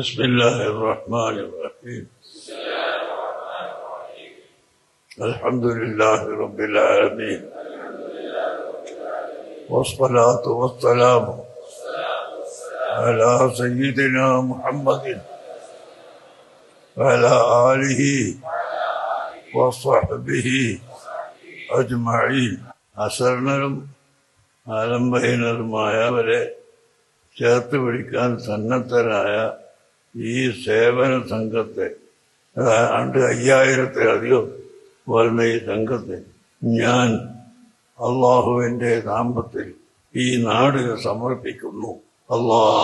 بسم الله الرحمن الرحيم الحمد لله رب العالمين والصلاة والسلام على سيدنا محمد وعلى آله وصحبه أجمعين അസരണരും ആലംബഹീനരുമായവരെ ചേർത്ത് പിടിക്കാൻ സന്നദ്ധരായ ഈ സേവന സംഘത്തെ ആണ്ട് അയ്യായിരത്തിലധികം വരുന്ന ഈ സംഘത്തെ ഞാൻ അള്ളാഹുവിന്റെ നാമത്തിൽ ഈ നാടിന് സമർപ്പിക്കുന്നു. അള്ളാഹ്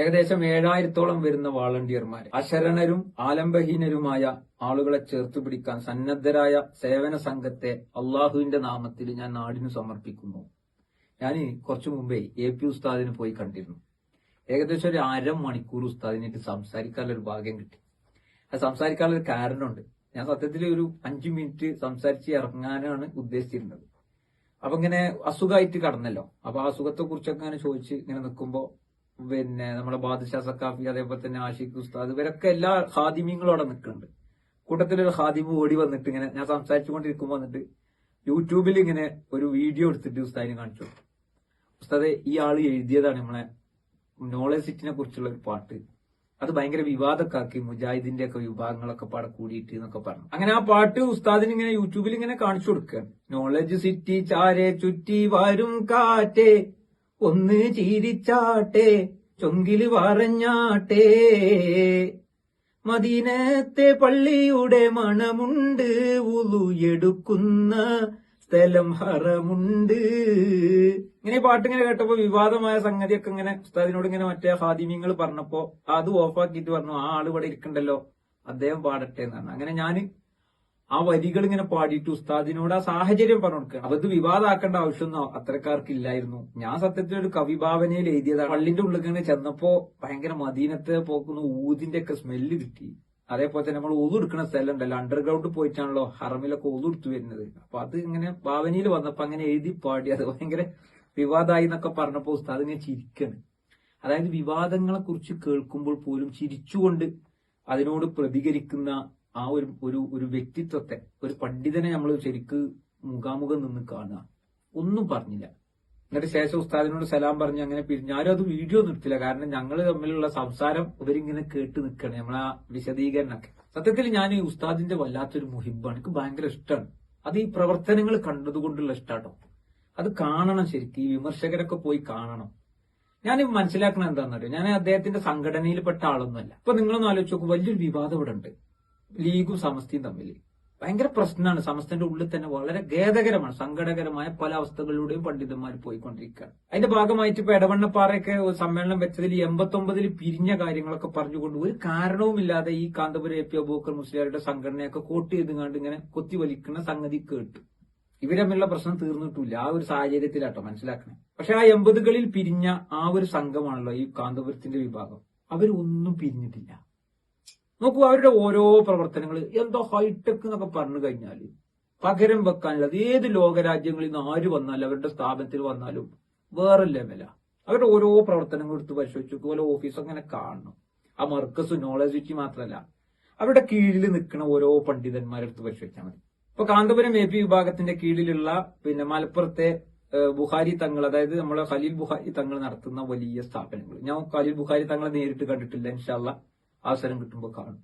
ഏകദേശം ഏഴായിരത്തോളം വരുന്ന വാളണ്ടിയർമാർ അശരണരും ആലംബഹീനരുമായ ആളുകളെ ചേർത്ത് പിടിക്കാൻ സന്നദ്ധരായ സേവന സംഘത്തെ അള്ളാഹുവിന്റെ നാമത്തിൽ ഞാൻ നാടിനു സമർപ്പിക്കുന്നു. ഞാൻ കുറച്ചു മുമ്പേ എ പി ഉസ്താദിന് പോയി കണ്ടിരുന്നു. ഏകദേശം ഒരു അര മണിക്കൂർ ഉസ്താദിനായിട്ട് സംസാരിക്കാനുള്ള ഒരു ഭാഗ്യം കിട്ടി. അത് സംസാരിക്കാനുള്ള ഒരു കാരണമുണ്ട്. ഞാൻ സത്യത്തിൽ ഒരു അഞ്ചു മിനിറ്റ് സംസാരിച്ച് ഇറങ്ങാനാണ് ഉദ്ദേശിച്ചിരുന്നത്. അപ്പൊ ഇങ്ങനെ അസുഖമായിട്ട് കടന്നല്ലോ. അപ്പൊ ആ അസുഖത്തെ കുറിച്ചൊക്കെ ഇങ്ങനെ ചോദിച്ച് ഇങ്ങനെ നിൽക്കുമ്പോ പിന്നെ നമ്മുടെ ബാദുഷാ സക്കാഫി അതേപോലെ തന്നെ ആഷിഖ് ഉസ്താദ് ഇവരൊക്കെ എല്ലാ ഹാദിമ്യങ്ങളും അവിടെ നിൽക്കുന്നുണ്ട്. കൂട്ടത്തിലൊരു ഹാദിമ് ഓടി വന്നിട്ട് ഇങ്ങനെ ഞാൻ സംസാരിച്ചുകൊണ്ടിരിക്കുമ്പോ വന്നിട്ട് യൂട്യൂബിൽ ഇങ്ങനെ ഒരു വീഡിയോ എടുത്തിട്ട് ഉസ്താദിനെ കാണിച്ചു ഉസ്താദെ ഈ ആൾ എഴുതിയതാണ് നമ്മളെ നോളജ് സിറ്റിനെ കുറിച്ചുള്ള ഒരു പാട്ട്. അത് ഭയങ്കര വിവാദക്കാക്കി മുജാഹിദിന്റെ ഒക്കെ വിഭാഗങ്ങളൊക്കെ പാടെ കൂടിയിട്ട് എന്നൊക്കെ പറഞ്ഞു. അങ്ങനെ ആ പാട്ട് ഉസ്താദിന് ഇങ്ങനെ യൂട്യൂബിൽ ഇങ്ങനെ കാണിച്ചു കൊടുക്കുകയാണ് നോളജ് സിറ്റി ചാരെ ചുറ്റി വരും കാറ്റേ ഒന്ന് ചിരിച്ചാട്ടെ ചൊങ്കിൽ പറഞ്ഞാട്ടെ മദീനത്തെ പള്ളിയുടെ മണമുണ്ട് ഉളു എടുക്കുന്ന സ്ഥലം ഹറമുണ്ട്. ഇങ്ങനെ പാട്ട് ഇങ്ങനെ കേട്ടപ്പോ വിവാദമായ സംഗതിയൊക്കെ ഇങ്ങനെ ഉസ്താദിനോട് ഇങ്ങനെ മറ്റേ ഹാദിമ്യങ്ങൾ പറഞ്ഞപ്പോ അത് ഓഫാക്കിയിട്ട് പറഞ്ഞു ആ ആൾ ഇവിടെ ഇരിക്കണ്ടല്ലോ അദ്ദേഹം പാടട്ടെ എന്നാണ് അങ്ങനെ ഞാൻ ആ വരികൾ ഇങ്ങനെ പാടിയിട്ട് ഉസ്താദിനോട് ആ സാഹചര്യം പറഞ്ഞു കൊടുക്കുക അപ്പൊ ഇത് വിവാദമാക്കേണ്ട ആവശ്യമൊന്നും അത്രക്കാർക്ക് ഇല്ലായിരുന്നു. ഞാൻ സത്യത്തിൽ ഒരു കവിഭാവനയിൽ എഴുതിയതാണ്. പള്ളിന്റെ ഉള്ളിൽ ഇങ്ങനെ ചെന്നപ്പോ ഭയങ്കര മദീനത്തെ പോക്കുന്ന ഊതിന്റെ ഒക്കെ സ്മെല്ല് കിട്ടി. അതേപോലെ തന്നെ നമ്മൾ ഊതു എടുക്കുന്ന സ്ഥലം ഉണ്ടല്ലോ അണ്ടർഗ്രൗണ്ട് പോയിട്ടാണല്ലോ ഹറമിലൊക്കെ ഊതു എടുത്തു വരുന്നത്. അപ്പൊ അത് ഇങ്ങനെ ഭാവനയിൽ വന്നപ്പോ അങ്ങനെ എഴുതി പാടി അത് ഭയങ്കര വിവാദമായി എന്നൊക്കെ പറഞ്ഞപ്പോ ഉസ്താദ് ഇങ്ങനെ ചിരിക്കാണ്. അതായത് വിവാദങ്ങളെ കുറിച്ച് കേൾക്കുമ്പോൾ പോലും ചിരിച്ചുകൊണ്ട് അതിനോട് പ്രതികരിക്കുന്ന ആ ഒരു ഒരു ഒരു വ്യക്തിത്വത്തെ ഒരു പണ്ഡിതനെ നമ്മൾ ശരിക്ക് മുഖാമുഖം നിന്ന് കാണുക. ഒന്നും പറഞ്ഞില്ല. എന്നിട്ട് ശേഷം ഉസ്താദിനോട് സലാം പറഞ്ഞ് അങ്ങനെ പിരിഞ്ഞു ആരും അത് വീഡിയോ നിർത്തില്ല കാരണം ഞങ്ങൾ തമ്മിലുള്ള സംസാരം ഇവരിങ്ങനെ കേട്ട് നിൽക്കണം നമ്മളെ വിശദീകരണമൊക്കെ സത്യത്തിൽ ഞാൻ ഈ ഉസ്താദിന്റെ വല്ലാത്തൊരു മുഹിബാണ്. എനിക്ക് ഭയങ്കര ഇഷ്ടമാണ് അത് ഈ പ്രവർത്തനങ്ങൾ കണ്ടതുകൊണ്ടുള്ള ഇഷ്ടാട്ടോ. അത് കാണണം ശരിക്കും. ഈ വിമർശകരൊക്കെ പോയി കാണണം. ഞാൻ മനസ്സിലാക്കണം എന്താണെന്നറിയോ ഞാൻ അദ്ദേഹത്തിന്റെ സംഘടനയിൽപ്പെട്ട ആളൊന്നുമല്ല. ഇപ്പൊ നിങ്ങളൊന്ന് ആലോചിച്ച് നോക്കും. വലിയൊരു വിവാദം ഇവിടെ ഉണ്ട് ലീഗും സമസ്തിയും തമ്മിൽ ഭയങ്കര പ്രശ്നമാണ്. സമസ്തന്റെ ഉള്ളിൽ തന്നെ വളരെ ഖേദകരമാണ്. സങ്കടകരമായ പല അവസ്ഥകളിലൂടെയും പണ്ഡിതന്മാർ പോയിക്കൊണ്ടിരിക്കുകയാണ്. അതിന്റെ ഭാഗമായിട്ട് ഇപ്പൊ എടവണ്ണപ്പാറയൊക്കെ സമ്മേളനം വെച്ചതിൽ എൺപത്തൊമ്പതിൽ പിരിഞ്ഞ കാര്യങ്ങളൊക്കെ പറഞ്ഞുകൊണ്ട് ഒരു കാരണവുമില്ലാതെ ഈ കാന്തപുരം എ പി അബൂക്കർ മുസ്ലിയാരുടെ സംഘടനയൊക്കെ കോട്ട് ചെയ്തുകൊണ്ട് ഇങ്ങനെ കൊത്തിവലിക്കുന്ന സംഗതി കേട്ടു. ഇവർ തമ്മിലുള്ള പ്രശ്നം തീർന്നിട്ടില്ല ആ ഒരു സാഹചര്യത്തിലാട്ടോ മനസ്സിലാക്കണേ. പക്ഷെ ആ എൺപതുകളിൽ പിരിഞ്ഞ ആ ഒരു സംഘമാണല്ലോ ഈ കാന്തപുരത്തിന്റെ വിഭാഗം. അവരൊന്നും പിരിഞ്ഞിട്ടില്ല. നോക്കൂ അവരുടെ ഓരോ പ്രവർത്തനങ്ങൾ എന്തോ ഹൈടെക് എന്നൊക്കെ പറഞ്ഞു കഴിഞ്ഞാൽ പകരം വെക്കാനുള്ളത് ഏത് ലോകരാജ്യങ്ങളിൽ നിന്ന് ആര് വന്നാലും അവരുടെ സ്ഥാപനത്തിൽ വന്നാലും വേറെ ലെവല അവരുടെ ഓരോ പ്രവർത്തനങ്ങൾ എടുത്ത് പരിശോധിച്ചു ഓരോ ഓഫീസ് അങ്ങനെ കാണണം. ആ മർക്കസ് നോളജ് വിറ്റി മാത്രമല്ല അവരുടെ കീഴിൽ നിൽക്കുന്ന ഓരോ പണ്ഡിതന്മാരെടുത്ത് പരിശോധിച്ചാൽ മതി. ഇപ്പൊ കാന്തപുരം എ പി വിഭാഗത്തിന്റെ കീഴിലുള്ള പിന്നെ മലപ്പുറത്തെ ബുഹാരി തങ്ങൾ അതായത് നമ്മളെ ഖലീൽ ബുഹാരി തങ്ങൾ നടത്തുന്ന വലിയ സ്ഥാപനങ്ങൾ. ഞാൻ ഖലീൽ ബുഹാരി തങ്ങളെ നേരിട്ട് കണ്ടിട്ടില്ല ഇൻഷാല്ല അവസരം കിട്ടുമ്പോൾ കാണും.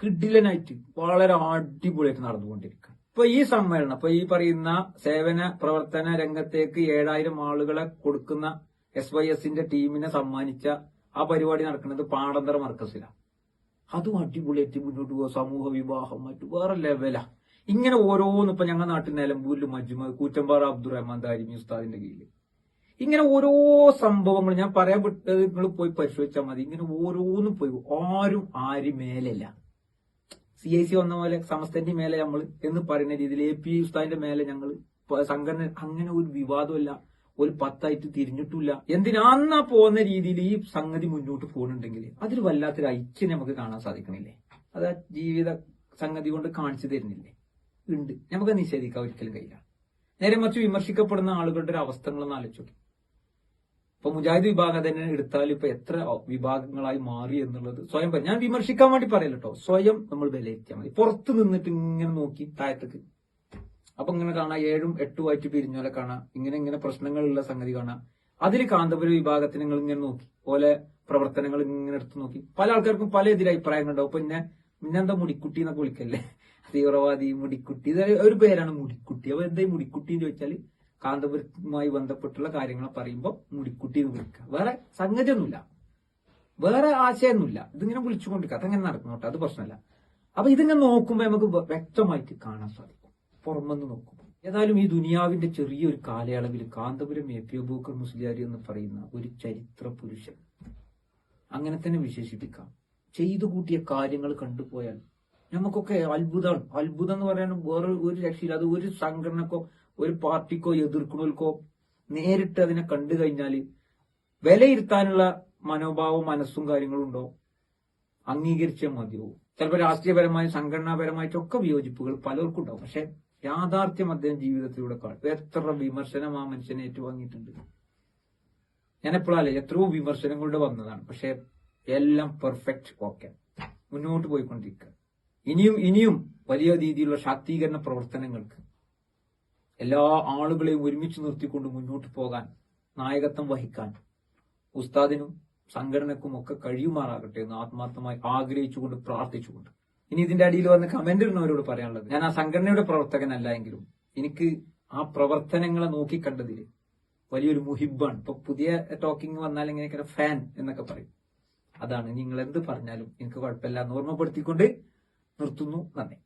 കിഡിലനായിട്ട് വളരെ അടിപൊളിയായിട്ട് നടന്നുകൊണ്ടിരിക്കുക ഇപ്പൊ ഈ സമ്മേളനം ഇപ്പൊ ഈ പറയുന്ന സേവന പ്രവർത്തന രംഗത്തേക്ക് ഏഴായിരം ആളുകളെ കൊടുക്കുന്ന എസ് വൈ എസിന്റെ ടീമിനെ സമ്മാനിച്ച ആ പരിപാടി നടക്കുന്നത് പാടന്തര മർക്കസിലാണ് അതും അടിപൊളിയായിട്ട് മുന്നോട്ട് പോകുക സമൂഹ വിവാഹം മറ്റു വേറെ ലെവലാ ഇങ്ങനെ ഓരോന്നിപ്പോ ഞങ്ങളുടെ നാട്ടിൽ നിലമ്പൂരിൽ മജ്മ കൂറ്റമ്പാറ അബ്ദുറഹ്മാൻ ദാരിമി ഉസ്താദിന്റെ കീഴിൽ ഇങ്ങനെ ഓരോ സംഭവങ്ങൾ ഞാൻ പറയാൻ വിട്ടത് നിങ്ങൾ പോയി പരിശോധിച്ചാൽ മതി. ഇങ്ങനെ ഓരോന്നും പോയി. ആരും ആരും മേലല്ല. സി ഐ സി വന്ന പോലെ സമസ്തന്റെ മേലെ നമ്മൾ എന്ന് പറയുന്ന രീതിയിൽ എ പി ഉസ്താദിന്റെ മേലെ ഞങ്ങൾ സംഘടന അങ്ങനെ ഒരു വിവാദമല്ല. ഒരു പത്തായിട്ട് തിരിഞ്ഞിട്ടില്ല എന്തിനാന്നാ പോകുന്ന രീതിയിൽ ഈ സംഗതി മുന്നോട്ട് പോകുന്നുണ്ടെങ്കിൽ അതിൽ വല്ലാത്തൊരു ഐക്യം നമുക്ക് കാണാൻ സാധിക്കണില്ലേ? അത് ജീവിത സംഗതി കൊണ്ട് കാണിച്ചു തരുന്നില്ലേ? ഉണ്ട്. നമുക്ക് നിഷേധിക്കാൻ ഒരിക്കലും കഴിയില്ല നേരെ മറിച്ച് വിമർശിക്കപ്പെടുന്ന ആളുകളുടെ ഒരു അവസ്ഥകളൊന്ന് ആലോചിച്ചു ഇപ്പൊ മുജാഹിദ് വിഭാഗം തന്നെ എടുത്താൽ ഇപ്പൊ എത്ര വിഭാഗങ്ങളായി മാറി എന്നുള്ളത് സ്വയം ഞാൻ വിമർശിക്കാൻ വേണ്ടി പറയല്ല കേട്ടോ സ്വയം നമ്മൾ വിലയിരുത്തിയാൽ മതി. പുറത്ത് നിന്നിട്ട് ഇങ്ങനെ നോക്കി താഴത്തേക്ക്. അപ്പൊ ഇങ്ങനെ കാണാം ഏഴും എട്ടും ആയിട്ട് പിരിഞ്ഞോലെ കാണാം. ഇങ്ങനെ ഇങ്ങനെ പ്രശ്നങ്ങളുള്ള സംഗതി കാണാം. അതിൽ കാന്തപുര വിഭാഗത്തിന് നിങ്ങൾ ഇങ്ങനെ നോക്കി. പോലെ പ്രവർത്തനങ്ങൾ ഇങ്ങനെ എടുത്ത് നോക്കി. പല ആൾക്കാർക്കും പല എതിരെ അഭിപ്രായങ്ങളുണ്ടാവും ഇപ്പൊ പിന്നെ പിന്നെന്താ മുടിക്കുട്ടി എന്നൊക്കെ വിളിക്കല്ലേ? തീവ്രവാദി മുടിക്കുട്ടി. ഒരു പേരാണ് മുടിക്കുട്ടി. അപ്പൊ എന്താ മുടിക്കുട്ടി എന്ന് ചോദിച്ചാൽ കാന്തപുരവുമായി ബന്ധപ്പെട്ടുള്ള കാര്യങ്ങൾ പറയുമ്പോൾ മുടിക്കുട്ടി എന്ന് വിളിക്കുക വേറെ സംഗതിയൊന്നുമില്ല. വേറെ ആശയമൊന്നുമില്ല. ഇതിങ്ങനെ വിളിച്ചുകൊണ്ടിരിക്കുക. അതങ്ങനെ നടക്കുന്നു അത് പ്രശ്നമല്ല. അപ്പൊ ഇതിങ്ങനെ നോക്കുമ്പോൾ നമുക്ക് വ്യക്തമായിട്ട് കാണാൻ സാധിക്കും. പുറമെന്ന് നോക്കുമ്പോൾ ഏതായാലും ഈ ദുനിയാവിന്റെ ചെറിയൊരു കാലയളവിൽ കാന്തപുരം എ പി അബൂക്കർ മുസ്ലിയാരി എന്ന് പറയുന്ന ഒരു ചരിത്ര പുരുഷൻ. അങ്ങനെ തന്നെ വിശേഷിപ്പിക്കാം. ചെയ്തു കൂട്ടിയ കാര്യങ്ങൾ കണ്ടുപോയാൽ നമുക്കൊക്കെ അത്ഭുതമാണ്. അത്ഭുതം എന്ന് പറയാൻ വേറെ ഒരു രക്ഷയില്ല. അത് ഒരു സംഘടനക്കോ ഒരു പാർട്ടിക്കോ എതിർക്കുന്നവർക്കോ നേരിട്ട് അതിനെ കണ്ടു കഴിഞ്ഞാൽ വിലയിരുത്താനുള്ള മനോഭാവവും മനസ്സും കാര്യങ്ങളും ഉണ്ടോ? അംഗീകരിച്ചേ മതിയാവും. ചിലപ്പോൾ രാഷ്ട്രീയപരമായി സംഘടനാപരമായിട്ടൊക്കെ വിയോജിപ്പുകൾ പലർക്കും ഉണ്ടാവും പക്ഷെ യാഥാർത്ഥ്യം അദ്ദേഹം ജീവിതത്തിലൂടെ കാണും. എത്ര വിമർശനം ആ മനുഷ്യനെ ഏറ്റുവാങ്ങിയിട്ടുണ്ട്. ഞാൻ എപ്പോഴല്ലേ എത്രയോ വിമർശനങ്ങളുടെ വന്നതാണ്. പക്ഷെ എല്ലാം പെർഫെക്റ്റ് ഓക്കെ. മുന്നോട്ട് പോയിക്കൊണ്ടിരിക്കുക. ഇനിയും ഇനിയും വലിയ രീതിയിലുള്ള ശാക്തീകരണ പ്രവർത്തനങ്ങൾക്ക് എല്ലാ ആളുകളെയും ഒരുമിച്ച് നിർത്തിക്കൊണ്ട് മുന്നോട്ട് പോകാൻ നായകത്വം വഹിക്കാൻ ഉസ്താദിനും സംഘടനക്കും ഒക്കെ കഴിയുമാറാകട്ടെ എന്ന് ആത്മാർത്ഥമായി ആഗ്രഹിച്ചുകൊണ്ട് പ്രാർത്ഥിച്ചുകൊണ്ട്. ഇനി ഇതിന്റെ അടിയിൽ വന്ന് കമന്റ് ഇടുന്നവരോട് പറയാനുള്ളത് ഞാൻ ആ സംഘടനയുടെ പ്രവർത്തകനല്ല എങ്കിലും എനിക്ക് ആ പ്രവർത്തനങ്ങളെ നോക്കിക്കണ്ടതിൽ വലിയൊരു മുഹിബാണ്. ഇപ്പൊ പുതിയ ടോക്കിംഗ് വന്നാൽ ഇങ്ങനെ ഫാൻ എന്നൊക്കെ പറയും. അതാണ് നിങ്ങൾ എന്ത് പറഞ്ഞാലും എനിക്ക് കുഴപ്പമില്ല എന്ന് ഓർമ്മപ്പെടുത്തിക്കൊണ്ട് നിർത്തുന്നു. നന്ദി.